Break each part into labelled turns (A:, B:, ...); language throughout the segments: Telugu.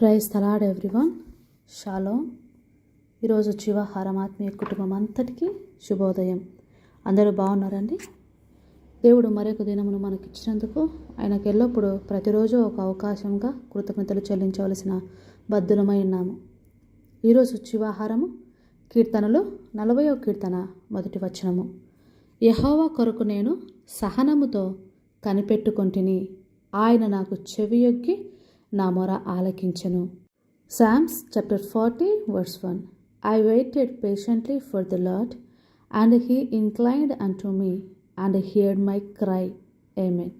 A: Praise తలాడ్ everyone. షాలో. ఈరోజు జీవాహారం ఆత్మీయ కుటుంబం అంతటికీ శుభోదయం. అందరూ బాగున్నారండి? దేవుడు మరొక దినమును మనకి ఇచ్చినందుకు ఆయనకు ఎల్లప్పుడూ ప్రతిరోజు ఒక అవకాశంగా కృతజ్ఞతలు చెల్లించవలసిన బద్దులమై ఉన్నాము. ఈరోజు జీవాహారము కీర్తనలు నలభయో కీర్తన మొదటి వచనము. యహోవా కొరకు నేను సహనముతో కనిపెట్టుకొంటిని. ఆయన నాకు చెవియొగ్గి నా మొర ఆలకించను. Psalms chapter forty verse one I waited patiently for the Lord and he inclined unto me and heard my cry amen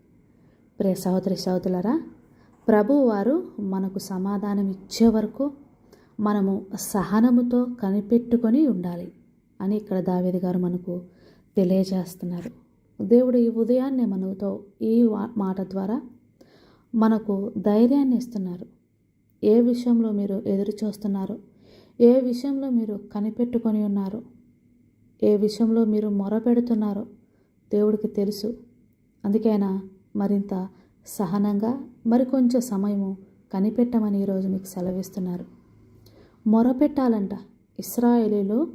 A: pray సహోదరి సహోదరులరా ప్రభు వారు మనకు సమాధానం ఇచ్చే వరకు మనము సహనముతో కనిపెట్టుకొని ఉండాలి అని ఇక్కడ దావేది గారు మనకు తెలియజేస్తున్నారు. దేవుడు ఈ ఉదయాన్నే మనతో ఈ మాట ద్వారా మనకు ధైర్యాన్ని ఇస్తున్నారు ఏ విషయంలో మీరు ఎదురు చూస్తున్నారు ఏ విషయంలో మీరు కనిపెట్టుకొని ఉన్నారు ఏ విషయంలో మీరు మొరపెడుతున్నారో దేవుడికి తెలుసు. అందుకైనా మరింత సహనంగా మరికొంచెం సమయము కనిపెట్టమని ఈరోజు మీకు సెలవిస్తున్నారు. మొరపెట్టాలంట. ఇస్రాయేలీలో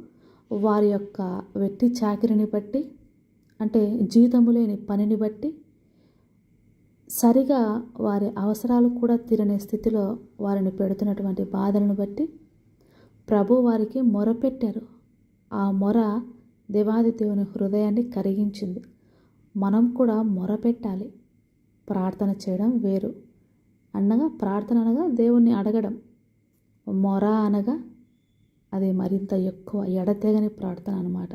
A: వారి యొక్క వెట్టి చాకిరిని బట్టి అంటే జీతము లేని పనిని బట్టి సరిగా వారి అవసరాలు కూడా తీరని స్థితిలో వారిని పెడుతున్నటువంటి బాధలను బట్టి ప్రభు వారికి మొరపెట్టారు ఆ మొర దేవాది దేవుని హృదయాన్ని కరిగించింది. మనం కూడా మొరపెట్టాలి ప్రార్థన చేయడం వేరు. అనగా ప్రార్థన అనగా దేవుణ్ణి అడగడం. మొర అనగా అది మరింత ఎక్కువ ఎడతెగని ప్రార్థన అనమాట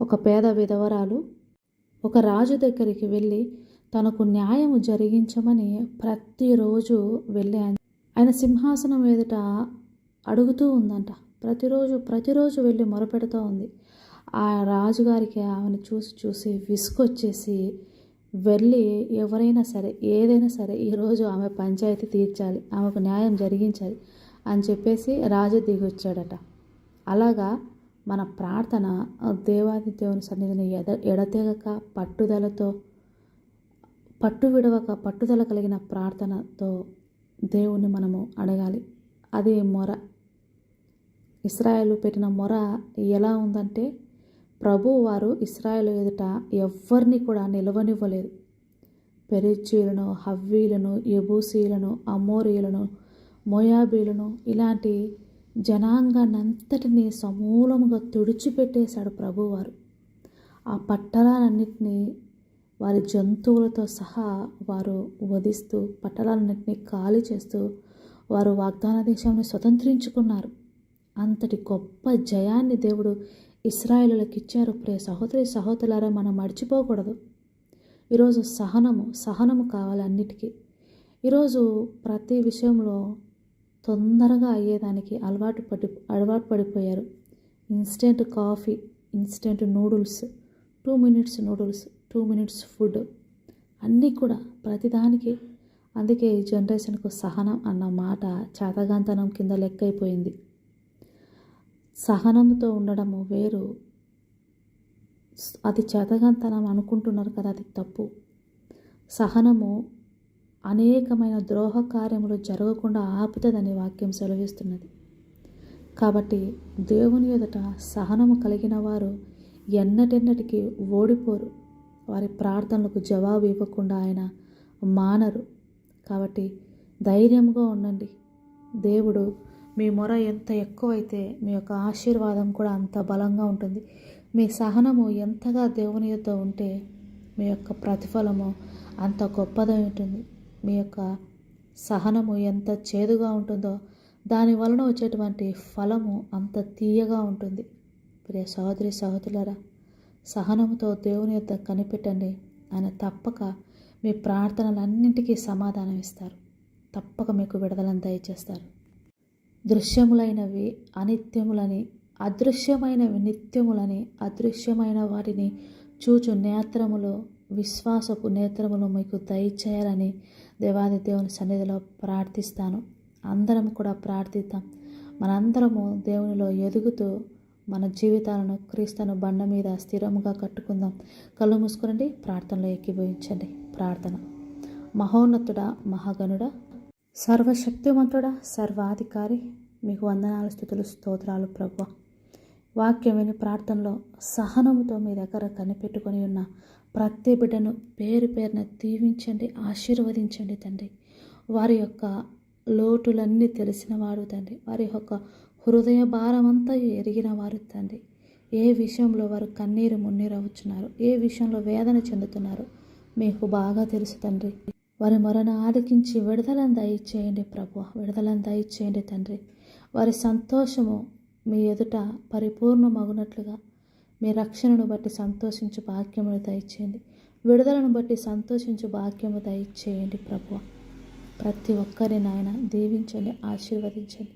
A: ఒక పేద విధవరాలు ఒక రాజు దగ్గరికి వెళ్ళి తనకు న్యాయము జరిగించమని ప్రతిరోజు వెళ్ళి ఆయన. ఆయన సింహాసనం ఎదుట అడుగుతూ ఉందంట. ప్రతిరోజు ప్రతిరోజు వెళ్ళి మొరపెడుతూ ఉంది. ఆ రాజుగారికి ఆమెను చూసి చూసి విసుకొచ్చేసి వెళ్ళి ఎవరైనా సరే ఏదైనా సరే ఈరోజు ఆమె పంచాయతీ తీర్చాలి ఆమెకు న్యాయం జరిగించాలి అని చెప్పేసి రాజు దిగొచ్చాడట. అలాగా మన ప్రార్థన దేవాది దేవుని సన్నిధిని ఎద ఎడతెగక పట్టుదలతో పట్టు విడవక పట్టుదల కలిగిన ప్రార్థనతో దేవుణ్ణి మనము అడగాలి. అది మొర. ఇస్రాయలు పెట్టిన మొర ఎలా ఉందంటే ప్రభు వారు ఇస్రాయేల్ ఎదుట ఎవ్వరిని కూడా నిలవనివ్వలేదు. పెరిచీలను హవ్వీలను ఎబూసీలను అమోరీలను మోయాబీలను ఇలాంటి జనాంగాన్నంతటినీ సమూలముగా తుడిచిపెట్టేశాడు ప్రభువారు ఆ పట్టణాలన్నింటినీ వారి జంతువులతో సహా వారు వధిస్తూ పట్టణాలన్నింటినీ ఖాళీ చేస్తూ వారు వాగ్దాన దేశాన్ని స్వతంత్రించుకున్నారు. అంతటి గొప్ప జయాన్ని దేవుడు ఇస్రాయేలులకు ఇచ్చారు. ప్రియ సహోదరి సహోదరులారా మనం మర్చిపోకూడదు. ఈరోజు సహనము సహనము కావాలి అన్నిటికీ. ఈరోజు ప్రతి విషయంలో తొందరగా అయ్యేదానికి అలవాటు పడి అలవాటు పడిపోయారు. Instant coffee instant noodles two minutes noodles two minutes food అన్నీ కూడా ప్రతిదానికి. అందుకే ఈ జనరేషన్కు సహనం అన్న మాట చేతగాంతనం కింద లెక్క అయిపోయింది సహనంతో ఉండడము వేరు. అది చేతగాంతనం అనుకుంటున్నారు కదా అది తప్పు. సహనము అనేకమైన ద్రోహ కార్యములు జరగకుండా ఆపుతుందని వాక్యం సెలవిస్తున్నది. కాబట్టి దేవుని ఎదుట సహనము కలిగిన వారు ఎన్నటెన్నటికీ ఓడిపోరు. వారి ప్రార్థనలకు జవాబు ఇవ్వకుండా ఆయన మానరు. కాబట్టి ధైర్యంగా ఉండండి. దేవుడు మీ మొర ఎంత ఎక్కువైతే మీ యొక్క ఆశీర్వాదం కూడా అంత బలంగా ఉంటుంది. మీ సహనము ఎంతగా దేవుని యొద్ద ఉంటే మీ యొక్క ప్రతిఫలము అంత గొప్పదై ఉంటుంది. మీ యొక్క సహనము ఎంత చేదుగా ఉంటుందో దాని వలన వచ్చేటువంటి ఫలము అంత తీయగా ఉంటుంది. ప్రియ సహోదరి సహోదరులరా సహనముతో దేవుని యొక్క కనిపెట్టండి. ఆయన తప్పక మీ ప్రార్థనలన్నింటికీ సమాధానం ఇస్తారు. తప్పక మీకు విడుదలను దయచేస్తారు. దృశ్యములైనవి అనిత్యములని అదృశ్యమైనవి నిత్యములని అదృశ్యమైన వాటిని చూచు నేత్రములు విశ్వాసపు నేత్రములు మీకు దయచేయాలని దేవాది దేవుని సన్నిధిలో ప్రార్థిస్తాను. అందరం కూడా ప్రార్థిద్దాం. మనందరము దేవునిలో ఎదుగుతూ మన జీవితాలను క్రీస్తును బండ మీద స్థిరముగా కట్టుకుందాం. కళ్ళు మూసుకునండి ప్రార్థనలో ఎక్కిభవించండి ప్రార్థన. మహోన్నతుడ మహాగణుడ సర్వశక్తివంతుడా సర్వాధికారి మీకు వందనాలు స్థుతులు స్తోత్రాలు ప్రభు వాక్యం విని ప్రార్థనలో సహనముతో మీ దగ్గర కనిపెట్టుకొని ఉన్న ప్రతి బిడ్డను పేరు పేరున దీవించండి ఆశీర్వదించండి తండ్రి. వారి యొక్క లోటులన్నీ తెలిసిన వాడు తండ్రి. వారి యొక్క హృదయ భారమంతా ఎరిగిన వారు తండ్రి. ఏ విషయంలో వారు కన్నీరు మున్నీరు ఏ విషయంలో వేదన చెందుతున్నారు? మీకు బాగా తెలుసు తండ్రి. వారి మొరను ఆలకించి విడుదలను దయచేయండి ప్రభు. విడుదలను దయచేయండి తండ్రి. వారి సంతోషము మీ ఎదుట పరిపూర్ణమగునట్లుగా మీ రక్షణను బట్టి సంతోషించు భాగ్యమును దయచేయండి. విడుదలను బట్టి సంతోషించు భాగ్యము దయచేయండి ప్రభు. ప్రతి ఒక్కరి నాయన దీవించండి ఆశీర్వదించండి.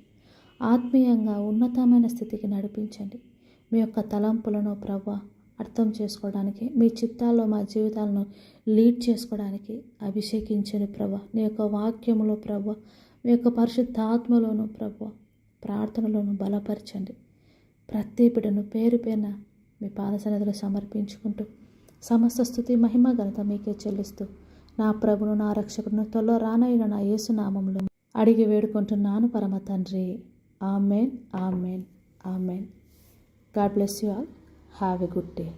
A: ఆత్మీయంగా ఉన్నతమైన స్థితికి నడిపించండి. మీ యొక్క తలంపులను ప్రవ్వ అర్థం చేసుకోవడానికి మీ చిత్తాల్లో మా జీవితాలను లీడ్ చేసుకోవడానికి అభిషేకించండి ప్రభ నీ యొక్క వాక్యములో ప్రభ మీ యొక్క పరిశుద్ధాత్మలోను ప్రభ ప్రార్థనలోను బలపరచండి. ప్రతి బిడ్డను పేరు పేరున మీ పాదసన్నిధిలో సమర్పించుకుంటూ సమస్త స్థుతి మహిమ ఘనత మీకే చెల్లిస్తూ నా ప్రభును నా రక్షకుడును త్వరలో రానయ్యన నా యేసునామంలో అడిగి వేడుకుంటున్నాను పరమ తండ్రి. Amen, Amen, Amen. God bless you all. Have a good day.